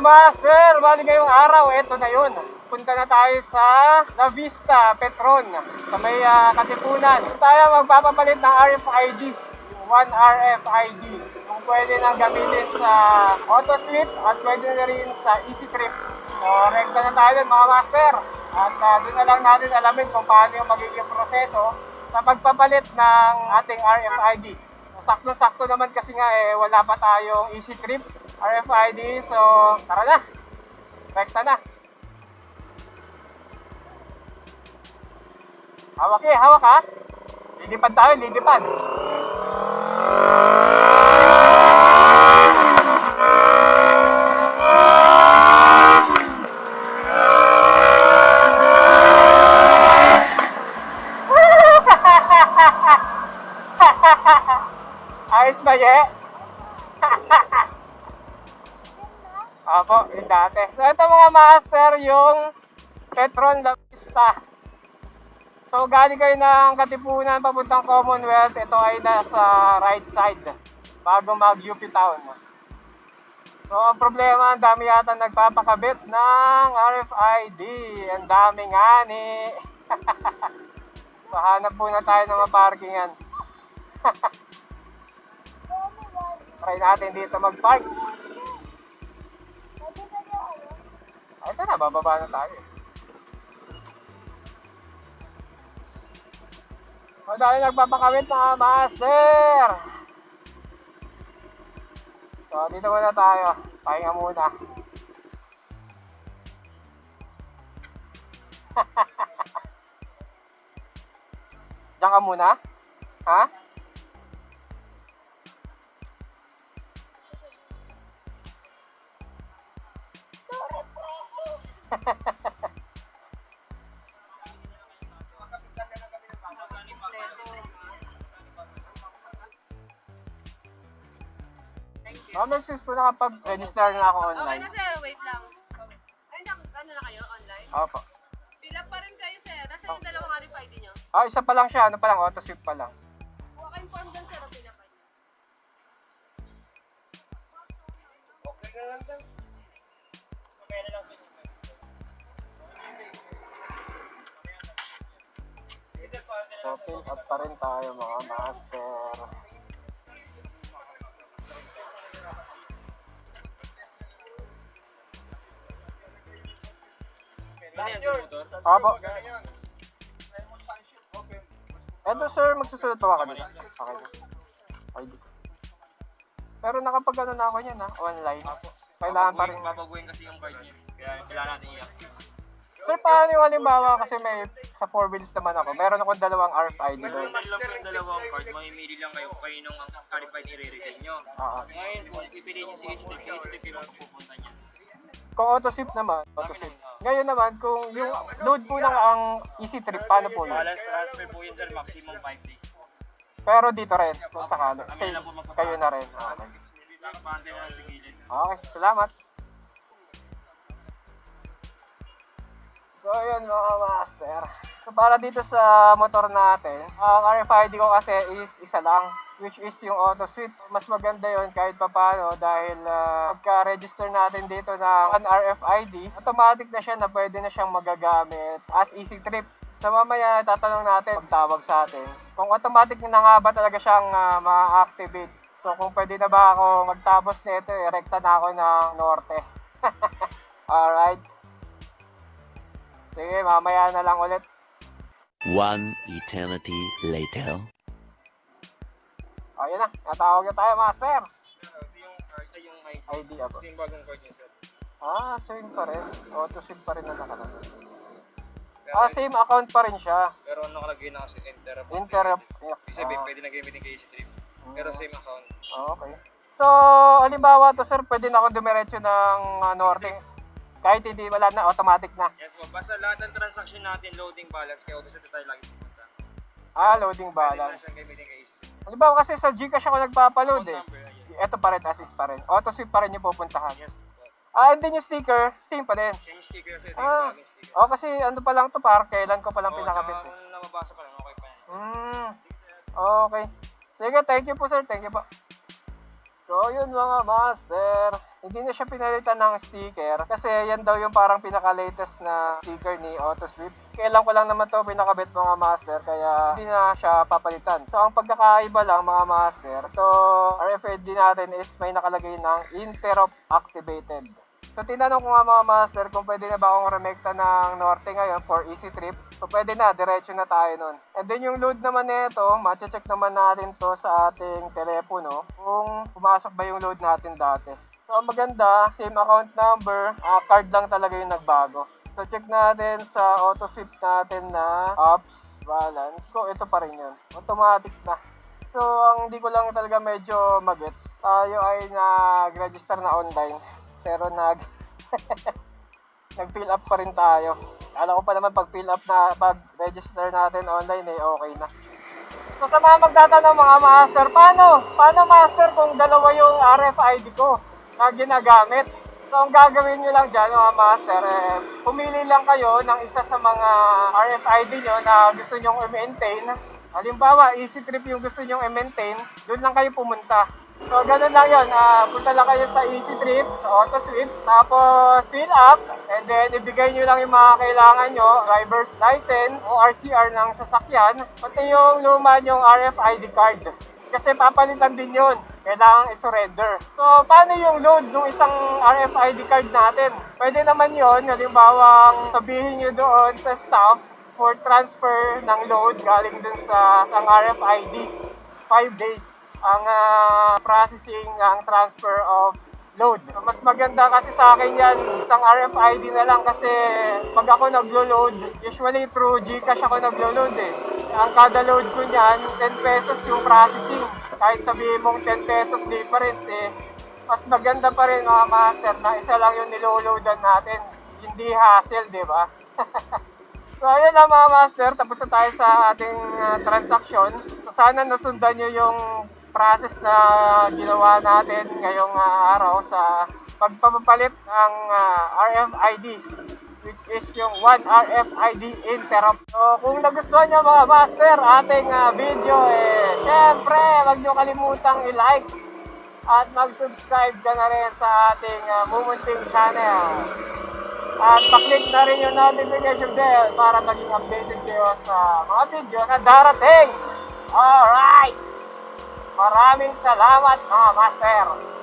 master, bali ngayong araw, eto na yun. Punta na tayo sa La Vista, Petron, sa may ah, Katipunan. Tayo magpapapalit ng RFID, yung 1 RFID. Yung pwede nang gamitin sa AutoSweep at pwede na rin sa EasyTrip. So, rekta na tayo dun, mga master. At ah, doon na lang natin alamin kung paano yung magiging proseso sa pagpapalit ng ating RFID. Sakto-sakto naman kasi nga eh, wala pa tayong easy trip RFID. So, tara na. Rekta na. Hawak eh, hawak ha. Lilipad tayo, lilipad. Ayos ba, ye? Apo, yung dati. So, ito mga master, yung Petron La Vista. So, galing kayo ng Katipunan papuntang Commonwealth. Ito ay nasa right side bago mag-UP Town. So, ang problema, ang dami yata nagpapakabit ng RFID. Ang dami nga ni. so, hanap muna tayo ng maparkingan. Try natin dito mag-park. Ito na, bababa na tayo. O dahil nagpapakawit mga master. So, dito muna tayo. Pahinga muna. Diyan ka muna? Ha? Ma'am, sis po nakapag-register na ako Okay online. na sir, wait lang. Ay, nak ano na kayo online? Opo. Fill up pa rin kayo sir. Nasaan yung dalawang RFID nyo? Ah, isa pa lang siya. Ano pa lang? Auto sweep pa lang. Huwag kayong form dun sir, fill up pa nyo. So, fill up pa rin tayo mga master. Opo. Eto sir, magsusunod pa ba kami? Okay. ID. Pero nakapag ano na ako yan ha, online. Kailangan pa rin. Babaguhin kasi yung card niya. Kaya kailangan natin i-active. Sir, paano yung halimbawa kasi may sa 4 wheels naman ako. Meron akong dalawang RFID doon. Meron lang po yung dalawang card. Mamimili lang kayo kung kayo nung verified i-retain nyo. Oo. Ngayon, kung pipiliin nyo si yung H-Trip yung pupunta niya. Kung auto ship naman, auto ship. Ngayon naman, kung yung load po lang ang easy trip, paano po yun? Balance transfer po yun sir, maximum 5 days. Pero dito rin, kung sakali. Lang magpapalala. kayo na rin. Lang. Okay, salamat. So, yun mga master. So, para dito sa motor natin, ang RFID ko kasi is isa lang, which is yung auto sweep. Mas maganda yon kahit papano dahil ah, pagka-register natin dito ng an RFID, automatic na siya na pwede na siyang magagamit as easy trip. So mamaya tatanong natin pag tawag sa atin kung automatic na nga ba talaga siyang ah, ma-activate. So kung pwede na ba ako magtapos nito, eh, rekta na ako ng norte. Alright. Sige, mamaya na lang ulit. One eternity later. Ayun na, natawag na tayo, master. Ito yung card, yung ID. ID ako. Ito yung bagong card niya sir. Ah, same pa rin. Auto sim pa rin na nakalagay. Ah, same account pa rin siya. pero ano nakalagay na kasi enter po. Inter... Ibig sabihin, Ah, pwede na gamitin kay H-Trip. Pero same account. ah, okay. So, halimbawa to sir, pwede na ako dumiretso ng ah, norte. Kahit hindi wala na, automatic na. Yes po, basta lahat ng transaction natin, loading balance, kaya auto tayo lagi pupunta. Ah, loading Pwede na balance. siyang gamitin kay. Halimbawa kasi sa Gcash ako nagpapaload eh. number. Ito pa rin, assist pa rin. Auto sweep pa rin yung pupuntahan. Yes po. Ah, and then yung sticker, same pa din. Change sticker kasi Ah, sticker. oh, kasi ano pa lang to, par, kailan ko pa lang Oo, pinakabit. tsaka eh. kung namabasa pa lang, okay pa yan. Hmm. Okay. Sige, thank you po sir. Thank you po. So, yun mga master. Hindi na siya pinalitan ng sticker kasi yan daw yung parang pinaka-latest na sticker ni AutoSweep. Kailan ko lang naman to pinakabit mga master kaya hindi na siya papalitan. So ang pagkakaiba lang mga master, to RFID natin is may nakalagay ng interrupt activated. So tinanong ko nga mga master kung pwede na ba akong remekta ng norte ngayon for easy trip. So pwede na, diretso na tayo nun. And then yung load naman nito, check naman natin to sa ating telepono kung pumasok ba yung load natin dati. So ang maganda, same account number, ah, card lang talaga yung nagbago. So check natin sa auto sweep natin na apps, balance. So ito pa rin yun. Automatic na. So ang di ko lang talaga medyo magets. Tayo ay nag-register na online. Pero nag nag-fill up pa rin tayo. Alam ko pa naman pag fill up na, pag register natin online eh okay na. So sa mga magtatanong mga master, paano? Paano master kung dalawa yung RFID ko na ginagamit? So ang gagawin nyo lang dyan mga master, eh, pumili lang kayo ng isa sa mga RFID nyo na gusto nyong i-maintain. Halimbawa, easy trip yung gusto nyong i-maintain, doon lang kayo pumunta. So, ganun lang yun. Ah, punta lang kayo sa Easy Trip, sa Auto Sweep, tapos fill up, and then ibigay nyo lang yung mga kailangan nyo, driver's license, o RCR ng sasakyan, pati yung luma nyong RFID card. Kasi papalitan din yun. Kailangan i-surrender. So, paano yung load ng isang RFID card natin? Pwede naman yun, halimbawa, sabihin nyo doon sa staff for transfer ng load galing dun sa ang RFID. 5 days ang ah, processing ng transfer of load. Mas maganda kasi sa akin yan, isang RFID na lang kasi pag ako naglo-load, usually through Gcash ako naglo-load eh. Ang kada load ko niyan, 10 pesos yung processing. Kahit sabihin mong 10 pesos difference eh, mas maganda pa rin mga master na isa lang yung niloloadan natin. Hindi hassle, di ba? So ayun lang mga master, tapos na tayo sa ating uh, transaction. So sana nasundan nyo yung process na ginawa natin ngayong uh, araw sa pagpapapalit ng uh, RFID which is yung 1 RFID interrupt. So kung nagustuhan nyo mga master ating uh, video eh syempre wag nyo kalimutang i-like at mag-subscribe ka na rin sa ating uh, Mumunting channel. At paklik na rin yung notification bell para maging updated kayo sa mga video na darating. Alright! Maraming salamat mga master!